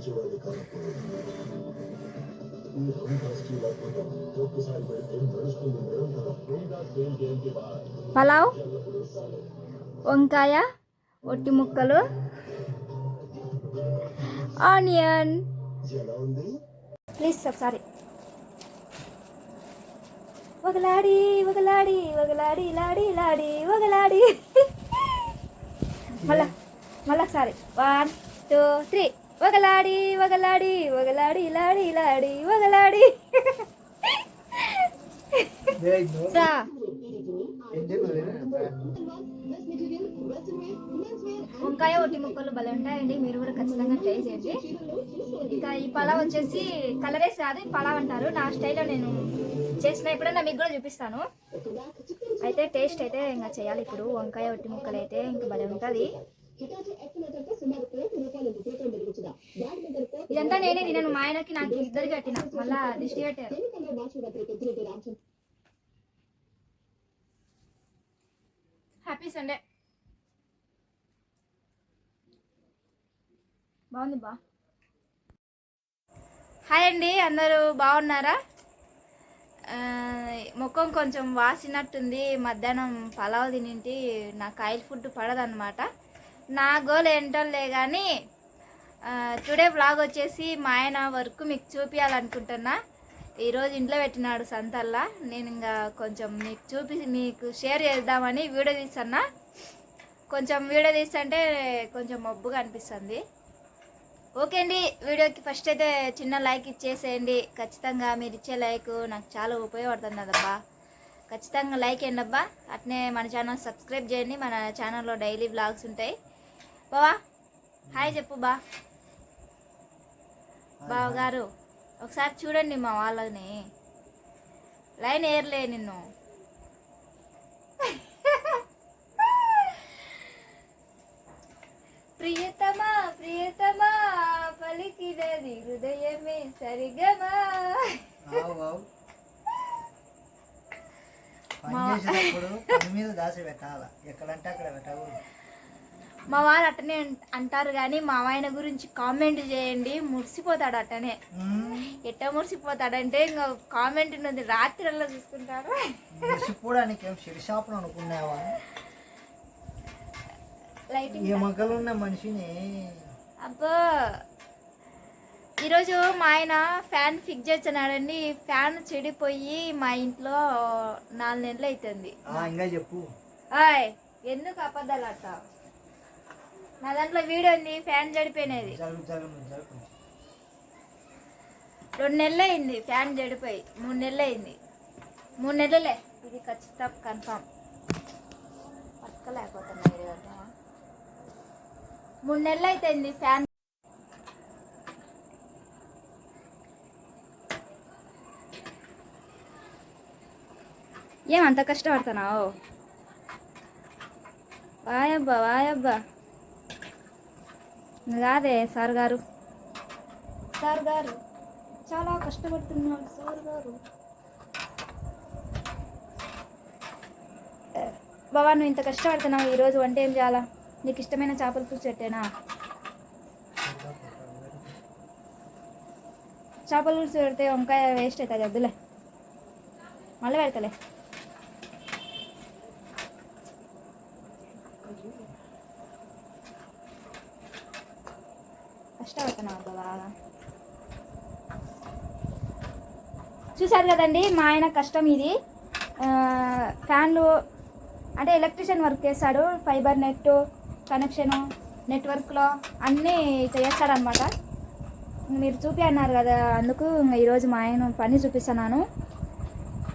మంచివాడి కాకపోవడం ఈ Honda steel అద్భుతం ఒక్కసారి పెడితే నడుస్తుంది నిరంతరం హోండా స్టీల్ ఏంటి బా పలావ్ వంకాయ ఒట్టి ముక్కలు ఆనియన్ ఎలా ఉంది ప్లీజ్ ఒకసారి ఒకలాడి ఒకలాడి ఒకలాడి లాడి లాడి ఒకలాడి మళ్ళా మళ్ళా ఒకసారి వన్ టూ త్రీ ఒకలాడి ఒకలాడి ఒకలాడి లాడి లాడి ఒకలాడి రా. వంకాయ ఒట్టి ముక్కలు భలే ఉంటాయండి. మీరు కూడా ఖచ్చితంగా ట్రై చేయండి. ఇంకా ఈ పలావ్ వచ్చేసి కలరేస్ కాదు ఈ పలావ్ అంటారు. నా స్టైల్లో నేను చేసిన ఎప్పుడైనా మీకు కూడా చూపిస్తాను. అయితే టేస్ట్ అయితే ఇంకా చేయాలి. ఇప్పుడు వంకాయ ఒట్టి ముక్కలు అయితే ఇంకా భలే ఉంటుంది. ఇదంతా నేనే తినను. మా ఆయనకి నాకు ఇద్దరికి కట్టిన. మళ్ళా దిష్టి పెట్టారు హ్యాపీ సండే. బాగుంది బా. హాయ్ అండి అందరూ బాగున్నారా? ముఖం కొంచెం వాసినట్టుంది. మధ్యాహ్నం పలావ్ తినింటి. నాకు ఆయిల్ ఫుడ్ పడదన్నమాట. నా గోల్ ఏంటోలే కానీ టుడే బ్లాగ్ వచ్చేసి మా ఆయన వర్క్ మీకు చూపించాలనుకుంటున్నా ఈరోజు ఇంట్లో పెట్టినాడు సంతల్లా. నేను ఇంకా కొంచెం మీకు చూపి మీకు షేర్ చేద్దామని వీడియో తీస్తున్నా. కొంచెం వీడియో తీస్తుంటే కొంచెం మబ్బుగా అనిపిస్తుంది. ఓకే అండి వీడియోకి ఫస్ట్ అయితే చిన్న లైక్ ఇచ్చేసేయండి. ఖచ్చితంగా మీరు ఇచ్చే లైక్ నాకు చాలా ఉపయోగపడుతుంది అదబ్బా ఖచ్చితంగా లైక్ చేయండి అబ్బా. అట్నే మన ఛానల్ సబ్స్క్రైబ్ చేయండి. మన ఛానల్లో డైలీ బ్లాగ్స్ ఉంటాయి. బావా హాయ్ చెప్పు బా. బావ గారు ఒకసారి చూడండి మా వాళ్ళని. లైన్ ఏర్లే నిన్ను. ప్రియతమా ప్రియతమా పలికినది హృదయమే సరిగమా. పని చేసేటప్పుడు మీద దాచి పెట్టాల? ఎక్కడంటే అక్కడ పెట్టకూడదు. మా వారు అట్టనే అంట- అంటారు కానీ మా ఆయన గురించి కామెంట్ చేయండి మురిసిపోతాడు అట్టనే. ఎట్ట మురిసిపోతాడంటే ఇంకా కామెంట్ ఉన్నది రాత్రిలో చూసుకుంటాడు మురిసిపోవడానికి ఏం అనుకున్నావా? లైటింగ్ ఏ మగ్గలు ఉన్న మనిషిని అబ్బో! ఈరోజు మా ఆయన ఫ్యాన్ ఫిక్స్ చేస్తున్నాడండి. ఫ్యాన్ చెడిపోయి మా ఇంట్లో నాలుగు నెలలు అవుతుంది. ఇంకా చెప్పు. ఎందుకు అబద్ధాలు అట్ట నా దాంట్లో వీడియో ఉంది ఫ్యాన్ జరుగు రెండు నెలలు అయింది ఫ్యాన్ చెడిపోయి మూడు నెలలు అయింది మూడు నెలలే. ఇది ఖచ్చితం కన్ఫామ్. అంటావా? మూడు నెలలు అయిపోయింది ఫ్యాన్. ఏం అంత కష్టపడుతున్నావు? వాయబ్బా వాయబ్బా. కాదే సార్ గారు. సార్ గారు చాలా కష్టపడుతున్నాడు సార్ గారు. బాబా నువ్వు ఇంత కష్టపడుతున్నావు ఈరోజు వంట ఏం చేయాలా? నీకు ఇష్టమైన చేపల పులుసు పెట్టేనా? చేపల పులుసు పెడితే వంకాయ వేస్ట్ అవుతుంది వద్దులే. మళ్ళీ పెడతలే. కష్టపడుతున్నావు అబ్బా బాగా చూసారు కదండి మా ఆయన కష్టం ఇది. ఆ, ఫ్యాన్లు అంటే ఎలక్ట్రీషియన్ వర్క్ చేస్తాడు ఫైబర్ నెట్ కనెక్షను నెట్వర్క్లో అన్నీ చేస్తాడనమాట మీరు చూపి అన్నారు కదా అందుకు ఇంక ఈరోజు మా ఆయన పని చూపిస్తున్నాను.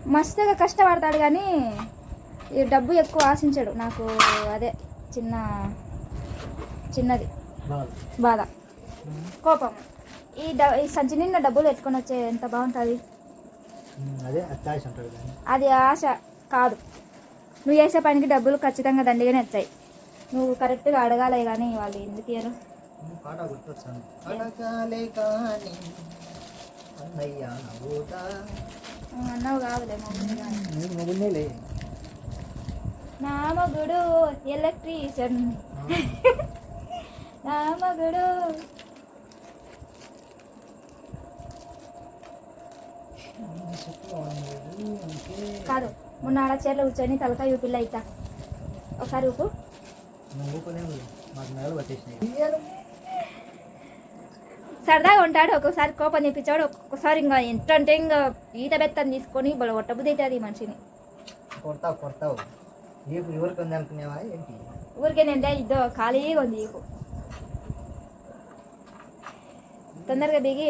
మస్తుగా కష్టపడతాడు కానీ ఈ డబ్బు ఎక్కువ ఆశించాడు. నాకు అదే చిన్న చిన్నది బాధ. కోపం. ఈ డ ఈ సంచి నిండా డబ్బులు ఎత్తుకొని వచ్చే ఎంత బాగుంటుంది? అదే అత్యాశ ఆశ కాదు. నువ్వు చేసే పనికి డబ్బులు ఖచ్చితంగా దండిగానే వచ్చాయి. నువ్వు కరెక్ట్గా అడగాలే కానీ వాళ్ళు ఎందుకు ఇయ్యరు? అన్నావు కాదులే నా మగుడు ఎలక్ట్రీషియన్. నా మగుడు కాదు మొన్న ఆడ చీరలో కూర్చొని తలకాయ ఊపిల్ల ఇట్లా. ఒకసారి ఊపు. సరదాగా ఉంటాడు ఒక్కొక్కసారి కోపం తెప్పించాడు ఒక్కొక్కసారి ఇంకా ఎంత అంటే ఇంకా ఈత బెత్తని తీసుకొని బల ఒట్టబుద్ధి అవుతుంది ఈ మనిషిని. కొడతావు కొడతావు. నీకు ఎవరికి ఉంది అనుకునేవా? ఏంటి? ఊరికేనంటే ఇద్దో ఖాళీగా ఉంది తొందరగా దిగి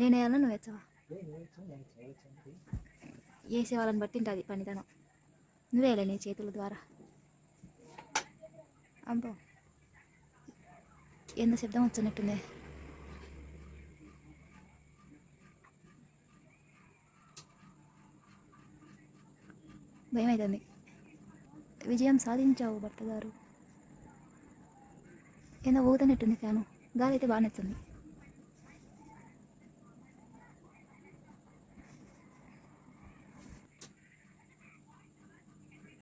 నేను వేయాలా నువ్వు వేస్తావా వేసే వాళ్ళని బట్టి ఉంటుంది పనితనం. నువ్వేలే నీ చేతుల ద్వారా. అబ్బో. ఎంత శబ్దం వచ్చినట్టుంది భయం అవుతుంది విజయం సాధించావు భర్త గారు. ఏందో ఊగుతున్నట్టుంది ఫ్యాను. గాలి అయితే బాగా నచ్చింది.